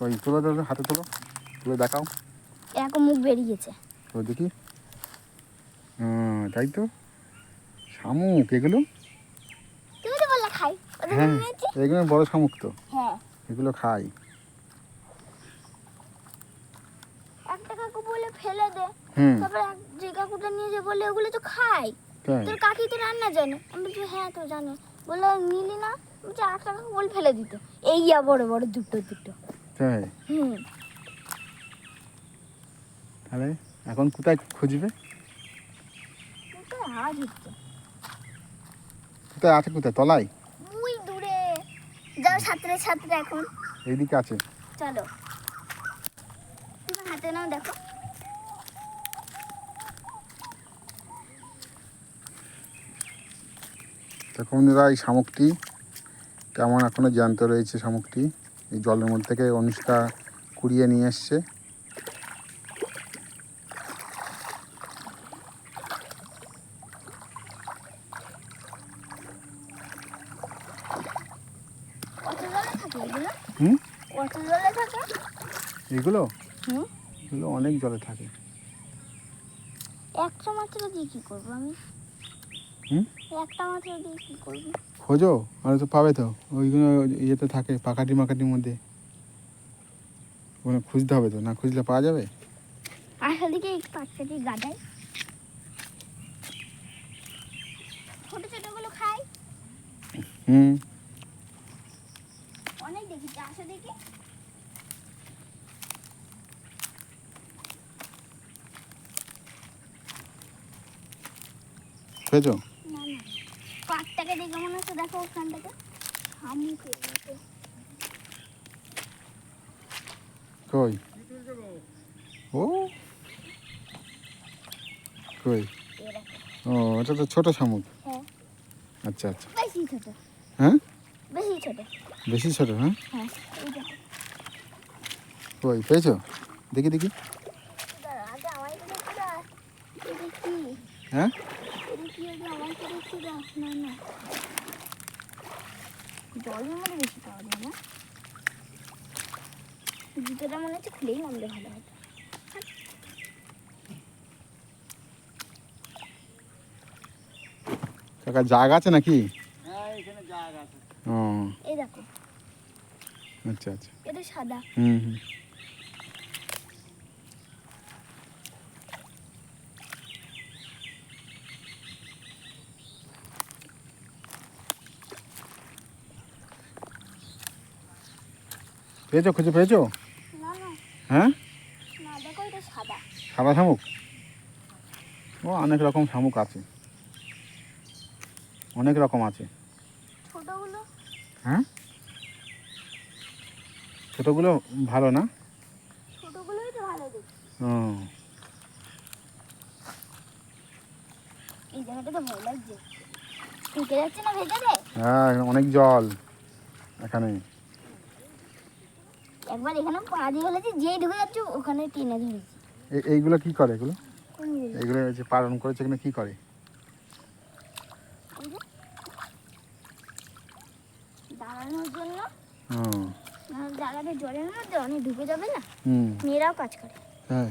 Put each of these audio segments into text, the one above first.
ওই তোলো তোলো হাতে তোলো। তুলে দেখাও। এরকম মুখ বেরিয়েছে ওই দেখি। হুম, তাই তো। শামুক এগুলো? তুমি তো বললে খাই। হ্যাঁ এগুলো বড় শামুক তো। হ্যাঁ। এগুলো খাই। একটা কাকু বলে ফেলে দে। হুম। তারপরে এক- যে কাকুটা নিয়ে যে বলে ওগুলো তো খাই। তোর কাকি তো রান্না জানে। আমি বলছি হ্যাঁ তো জানে। বলল নিলি না? বলছি একটা কাকু বলে ফেলে দিত। এই বড় বড় দুটো দুটো। তাই তাহলে এখন কোথায় খুঁজবে? কোথায়? আছে কোথায়? তলায়? ওই দূরে। যাও এখন। এইদিকে আছে। চলো। হাতে নাও দেখো। দেখুন এই শামুকটি কেমন এখনও জ্যান্ত রয়েছে শামুকটি? এই জলের মধ্যে থেকে অনুষ্কা কুড়িয়ে নিয়ে এসছে। হুম? এগুলো? এগুলো অনেক জলে থাকে। একটা মাত্র দিয়ে কি করব আমি? হুম? একটা মাত্র দিয়ে কি করব? খোঁজো আর তো পাবে তো। ওইগুলো ইয়েতে থাকে পাকাটি মাকাটির মধ্যে। ওখানে খুঁজতে হবে তো না খুঁজলে পাওয়া যাবে? আসল দিকে এই পাঁচটাটি গাদাই ছোট ছোটগুলো খাই। হুম। অনেক দেখেছি আসো দেখি। খেয়েছো না না পাটটাকে দেখে মনে হচ্ছে দেখো শামুকের মতো কই? ও? কই? ও এটা তো ছোট শামুক। হ্যাঁ। আচ্ছা আচ্ছা। বেশি ছোট। হ্যাঁ? বেশি ছোট। বেশি ছোট হ্যাঁ? হ্যাঁ কই পেয়েছ? দেখি দেখি। হ্যাঁ এটা কি আগে আমায় তো দেখতে দাও না না জলের মধ্যে বেশি পাওয়া যায় না। জুতোটা মনে হচ্ছে খুলেই নামলে ভালো হতো কাকা জাগ আছে নাকি? ও। এই দেখো। আচ্ছা আচ্ছা। এটা সাদা। হুম হুম। পেয়েছ? খুঁজে পেয়েছ? হ্যাঁ? সাদা। শামুক? ও অনেক রকম শামুক আছে। অনেক রকম আছে। হ্যাঁ? ছোটোগুলো ভালো না? ও। হ্যাঁ অনেক জল এখানে। একবার এখানে পা দিয়ে ফেলেছি যেই ঢুকে যাচ্ছে ওখানে টেনে ধরেছি। এইগুলো কি করে এগুলো? এগুলো যে পালন করেছে এখানে কি করে? দাঁড়ানোর জন্য নাহলে জলের মধ্যে অনেক ঢুকে যাবে না? হুম। মেয়েরাও কাজ করে। হ্যাঁ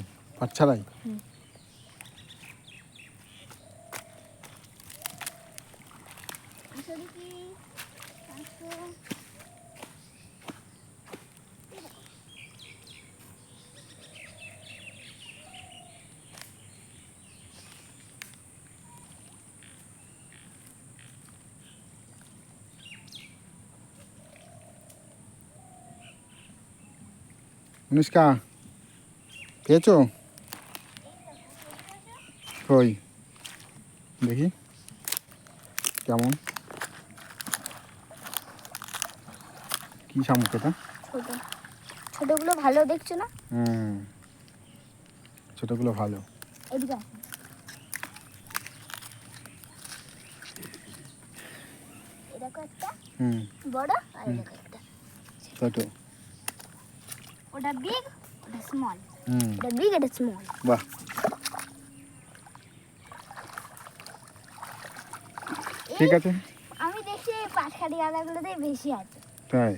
অনুষ্কা পেয়েছ কই? দেখি। কেমন? কি শামুক এটা? ছোট। ছোটগুলো ভালো দেখছ না? হুম। ছোটোগুলো ভালো। এদিকে একটা। হুম। বড় আর একটা। ছোটো। ওটা বিগ ওটা স্মল এটা বিগ এটা স্মল বাহ। ঠিক আছে। আমি দেখছি পাটখালি গাঁদাগুলোতেই বেশি আছে। তাই?